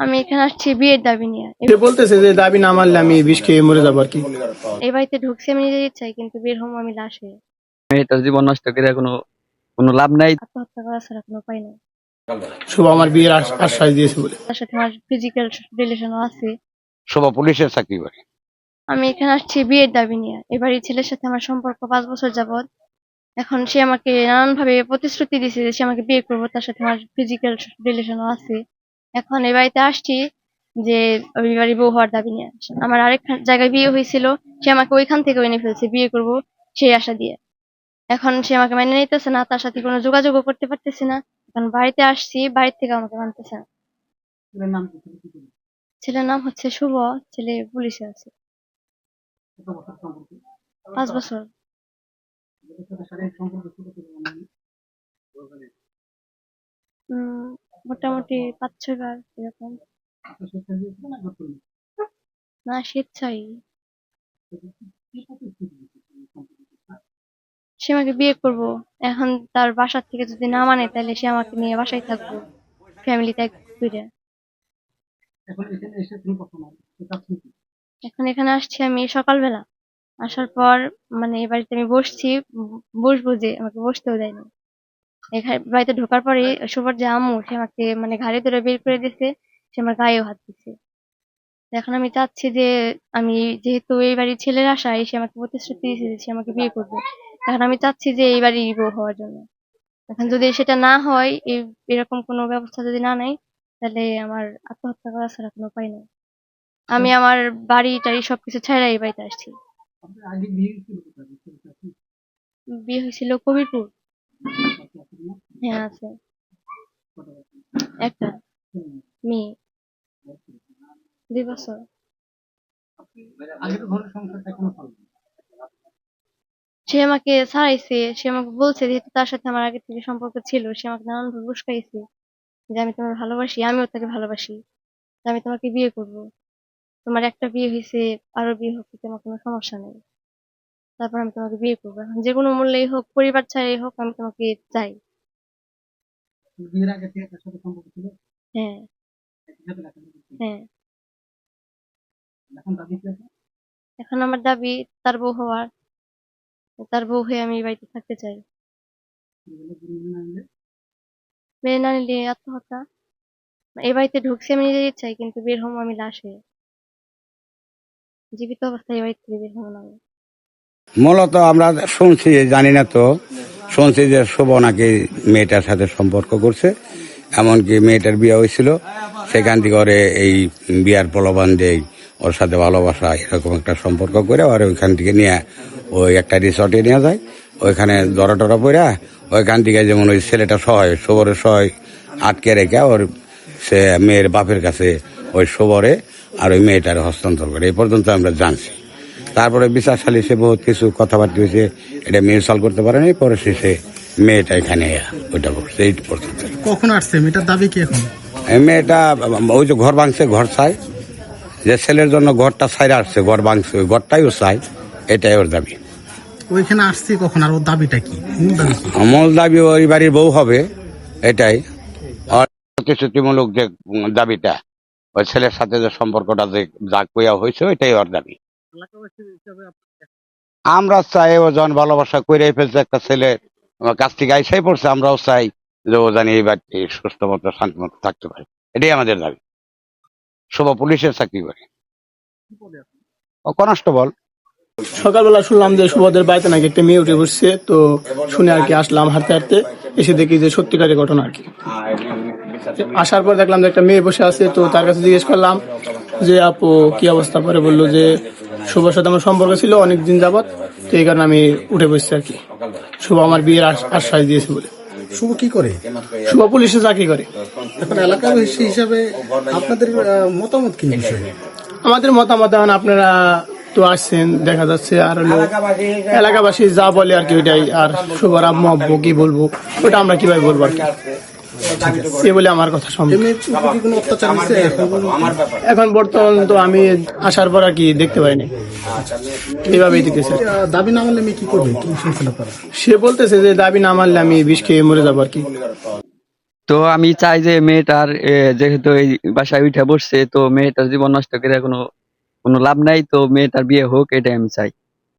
আমি এখানে আসছি বিয়ের দাবি নিয়ে। সে বলতেছে যে দাবি না মানলে আমি বিষ খেয়ে মরে যাব আর কি? এই বাড়িতে ঢুকছি আমি নিজের ইচ্ছাই কিন্তু বের হব আমি লাশ। হয়ে মেয়েটার জীবন নষ্ট করে কোনো কোনো লাভ নাই। আত্মহত্যা করা ছাড়া কোনো উপায় নেই। শুভ আমার বিয়ের আশ- আশ্বাস দিয়েছে বলে। তার সাথে আমার ফিজিক্যাল রিলেশনও আছে। শোভা পুলিশের চাকরি করে আমি এখানে আসছি বিয়ের দাবি নিয়ে। এবার এই ছেলের সাথে আমার সম্পর্ক পাঁচ বছর যাবত এখন সে আমাকে নানান ভাবে প্রতিশ্রুতি দিয়েছে যে সে আমাকে বিয়ে করব তার সাথে আমার ফিজিক্যাল রিলেশনও আছে। এখন এই বাড়িতে আসছি যে ওই বাড়ি বউ হওয়ার দাবি নিয়ে আমার আরেক জায়গায় বিয়ে হয়েছিল সে আমাকে ওইখান থেকে এনে ফেলছে বিয়ে করব সেই আশা দিয়ে। এখন সে আমাকে মেনে নিতেছে না তার সাথে কোনো যোগাযোগও করতে পারতেছি না। এখন বাড়িতে আসছি বাড়ির থেকে আমাকে মানতেছে না। ছেলের নাম হচ্ছে শুভ ছেলে পুলিশে আছে। পাঁচ বছর। উম, মোটামুটি পাঁচ ছয় বার এরকম। না, স্বেচ্ছাই। সে আমাকে বিয়ে করব। এখন তার বাসার থেকে যদি না মানে তাহলে সে আমাকে নিয়ে বাসায় থাকব ফ্যামিলি ত্যাগ করে এখন এখানে আসছি আমি সকালবেলা। আসার পর মানে এই বাড়িতে আমি বসছি, বসবো যে আমাকে বসতেও দেয়নি। এখানে বাড়িতে ঢোকার পরে শুভর যে আম্মু সে আমাকে মানে ঘাড়ে ধরে বের করে দিয়েছে সে আমার গায়েও হাত দিছে এখন আমি চাচ্ছি যে আমি যেহেতু এই বাড়ির ছেলের আশায় সে আমাকে প্রতিশ্রুতি দিয়েছে যে সে আমাকে বিয়ে করবে এখন আমি চাচ্ছি যে এই বাড়ির বউ হওয়ার জন্য। এখন যদি সেটা না হয় এই এরকম কোনো ব্যবস্থা যদি না নেয় তাহলে আমার আত্মহত্যা করা ছাড়া কোনো উপায় নেই। আমি আমার বাড়ি টাড়ি সবকিছু ছাড়া এই বাড়িতে আসছি। বিয়ে হয়েছিল কবিরপুর। হ্যাঁ আছে। একটা মেয়ে। দুই বছর। সে আমাকে ছাড়াইছে সে আমাকে বলছে যেহেতু তার সাথে আমার আগে থেকে সম্পর্ক ছিল সে আমাকে নানান ভাবে উস্কাইছে যে আমি তোমার ভালোবাসি আমিও তাকে ভালোবাসি আমি তোমাকে বিয়ে করব। তোমার একটা বিয়ে হয়েছে আরও বিয়ে হোক তোমার কোনো সমস্যা নেই। তারপর আমি তোমাকে বিয়ে করব। এখন যে কোনো মূল্যেই হোক পরিবার ছাড়াই হোক আমি তোমাকে চাই। হ্যাঁ। হ্যাঁ। এখন আমার দাবি তার বউ হওয়ার। তার বউ হয়ে আমি এই বাড়িতে থাকতে চাই। মেনে না নিলে? আত্মহত্যা? এই বাড়িতে ঢুকছি আমি নিজের ইচ্ছাই কিন্তু বের হব আমি লাশ হয়ে। জীবিত অবস্থায় এই বাড়িতে বের হব না আমি। মূলত আমরা শুনছি, জানি না তো, শুনছি যে শুভ নাকি মেয়েটার সাথে সম্পর্ক করছে, এমনকি মেয়েটার বিয়ে হয়েছিল। সেখান থেকে ওরে এই বিয়ার প্রলোভন দেয় ওর সাথে ভালোবাসা, এরকম একটা সম্পর্ক করে ওর ওইখান থেকে নিয়ে, ওই একটা রিসর্টে নিয়ে যায়। ওইখানে দরা টরা পড়া ওইখান থেকে যেমন ওই ছেলেটা সহায় শোভরের সহায় আটকে রেখে ওর সে মেয়ের বাপের কাছে ওই শোভরে আর ওই মেয়েটার হস্তান্তর করে। এই পর্যন্ত আমরা জানছি। তারপরে বিচার সালিসে বহুত কিছু কথাবার্তা হয়েছে। এটা মিউচাল করতে পারে নাই পরে শেষে মেয়েটা এখানে ওইটা করছে এই পর্যন্ত। কখন আসছে? মেয়েটার দাবি কি এখন? মেয়েটা ওই যে ঘর ভাঙছে ঘর চাই যে ছেলের জন্য ঘরটা ছাইরে আসছে ঘর ভাঙছে ওই ঘরটাই ও চাই এটাই ওর দাবি। ওইখানে আসছে কখন? আর ওর দাবিটা কি? মূল দাবি ওই বাড়ির বউ হবে এটাই। প্রতিশ্রুতিমূলক যে দাবিটা ওই ছেলের সাথে যে সম্পর্কটা যে যা কইয়া হয়েছে ওইটাই ওর দাবি। আমরা চাই ও যখন ভালোবাসা করে ফেলছে একটা ছেলে আমার কাছ থেকে আইসাই পড়ছে আমরাও চাই যে ও জানি এই বাড়িতে সুস্থ মতো শান্তি মতো থাকতে পারে। এটাই আমাদের দাবি। শুভ পুলিশের চাকরি করে ও কনস্টেবল। সকালবেলা শুনলাম যে শুভদের বাড়িতে নাকি একটা মেয়ে উঠে বসছে তো শুনে আর কি আসলাম হাঁটতে হাঁটতে এসে দেখি যে সত্যিকারের ঘটনা আর কি। আসার পর দেখলাম যে একটা মেয়ে বসে আছে তো তার কাছে জিজ্ঞেস করলাম যে আপু কি অবস্থা? পরে বলল যে শুভর সাথে আমার সম্পর্ক ছিল অনেক দিন যাবত তো এই কারণে আমি উঠে বসছি আর কি। শুভ আমার বিয়ের আশ- আশ্বাস দিয়েছে বলে। শুভ কি করে? শুভ পুলিশে চাকরি করে। এখন এলাকাবাসী হিসাবে আপনাদের মতামত কি বিষয়ে? আমাদের মতামত এখন আপনারা তো আসছেন দেখা যাচ্ছে আর হলো এলাকাবাসী যা বলে আর কি ওইটাই। আর শুভর আম্মু আব্বু কি বলব ওটা আমরা কীভাবে বলব আর কি। এ বলে আমার কথা এখন বর্তমান তো আমি আসার পর আর কি দেখতে পাইনি। এইভাবেই দিতেছে দাবি না মানলে মেয়ে কি করবে? সে বলতেছে যে দাবি না মানলে আমি বিষ খেয়ে মরে যাব আর কি। তো আমি চাই যে মেয়েটার যেহেতু এই বাসায় উঠে বসছে তো মেয়েটার জীবন নষ্ট করে কোনো কোনো লাভ নাই তো মেয়েটার বিয়ে হোক এটাই আমি চাই।